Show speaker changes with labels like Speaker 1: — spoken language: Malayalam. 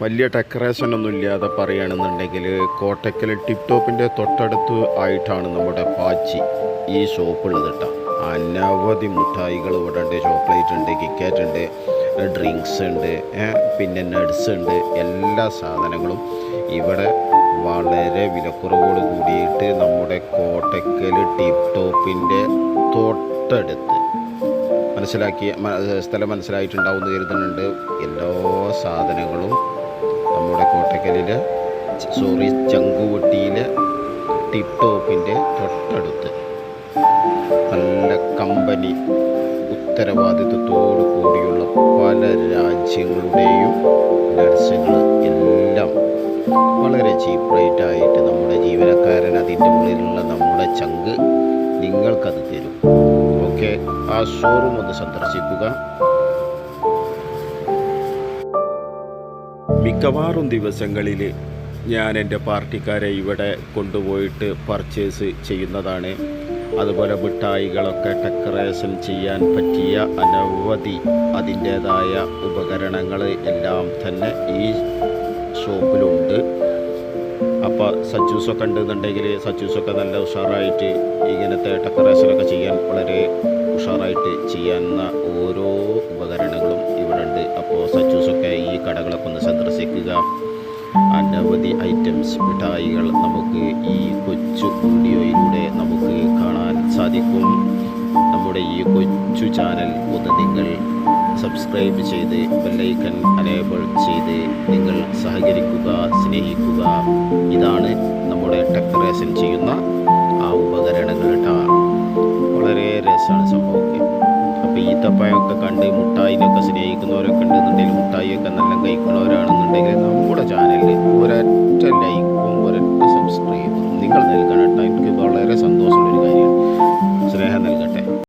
Speaker 1: വലിയ ഡെക്കറേഷൻ ഒന്നും ഇല്ലാതെ പറയുകയാണെന്നുണ്ടെങ്കിൽ കോട്ടക്കൽ ടിപ് ടോപ്പിന്റെ തൊട്ടടുത്ത് ആയിട്ടാണ് നമ്മുടെ പാച്ചി ഈ ഷോപ്പുള്ളത് കേട്ടോ. അനവധി മിഠായികൾ ഇവിടെ ഉണ്ട്. ചോക്ലേറ്റ് ഉണ്ട് കിക്കറ്റ് ഉണ്ട് ഡ്രിങ്ക്സ് ഉണ്ട് പിന്നെ നട്സ് ഉണ്ട്. എല്ലാ സാധനങ്ങളും ഇവിടെ വളരെ വിലക്കുറവോട് കൂടിയിട്ട് നമ്മുടെ കോട്ടക്കൽ ടിപ് ടോപ്പിന്റെ തൊട്ടടുത്ത്. മനസ്സിലാക്കി സ്ഥലം മനസ്സിലായിട്ടുണ്ടാവുമെന്ന് കരുതുന്നുണ്ട്. എല്ലാ സാധനങ്ങളും നമ്മുടെ കോട്ടക്കലിൽ സോറി ചങ്കുവട്ടിയിൽ ടിപ്പ് ടോപ്പിന്റെ തൊട്ടടുത്ത്. നല്ല കമ്പനി ഉത്തരവാദിത്വത്തോടു കൂടിയുള്ള പല രാജ്യങ്ങളുടെയും നഴ്സുകൾ എല്ലാം വളരെ ചീപ്പ് റേറ്റായിട്ട് നമ്മുടെ ജീവനക്കാരൻ അതിന്റെ ഉള്ളിലുള്ള നമ്മുടെ ചങ്ക് നിങ്ങൾക്കത് തരും. ഓക്കെ ആ ഷോറൂം ഒന്ന് സന്ദർശിക്കുക. മിക്കവാറും ദിവസങ്ങളിൽ ഞാൻ എന്റെ പാർട്ടിക്കാരെ ഇവിടെ കൊണ്ടുപോയിട്ട് പർച്ചേസ് ചെയ്യുന്നതാണ്. അതുപോലെ മിഠായികളൊക്കെ ഡെക്കറേഷൻ ചെയ്യാൻ പറ്റിയ അനവധി അതിന്റേതായ ഉപകരണങ്ങൾ എല്ലാം തന്നെ ഈ ഷോപ്പിലുണ്ട് അപ്പോൾ സജ്ജൂസൊക്കെ ഉണ്ടെന്നുണ്ടെങ്കിൽ സജ്ജൂസൊക്കെ നല്ല ഉഷാറായിട്ട് ഇങ്ങനത്തെ ഡെക്കറേഷനൊക്കെ ചെയ്യാൻ വളരെ ഉഷാറായിട്ട് ചെയ്യാവുന്ന ഓരോ ഉപകരണങ്ങളും ഇവിടെ ഉണ്ട് അപ്പോൾ സജ്ജൂസൊക്കെ ഈ കടകളൊക്കെ ഒന്ന് സന്ദർശിക്കുക. അനവധി ഐറ്റംസ് മിഠായികൾ നമുക്ക് ഈ കൊച്ചു വീഡിയോയിലൂടെ നമുക്ക് കാണാൻ സാധിക്കും. നമ്മുടെ ഈ കൊച്ചു ചാനൽ ഒന്ന് നിങ്ങൾ സബ്സ്ക്രൈബ് ചെയ്ത് ബെല്ലൈക്കൻ അനേബിൾ ചെയ്ത് നിങ്ങൾ സഹകരിക്കുക സ്നേഹിക്കുക. ഇതാണ് നമ്മുടെ ഡെക്കറേഷൻ ചെയ്യുന്ന ആ ഉപകരണങ്ങൾ കേട്ടോ വളരെ രസമാണ് സംഭവമൊക്കെ അപ്പോൾ ഈ ഈത്തപ്പഴമൊക്കെ കണ്ട് മുട്ടായിനൊക്കെ സ്നേഹിക്കുന്നവരൊക്കെ ഉണ്ടെന്നുണ്ടെങ്കിൽ മുട്ടായിയൊക്കെ നല്ല കഴിക്കുന്നവരാണെന്നുണ്ടെങ്കിൽ നമ്മുടെ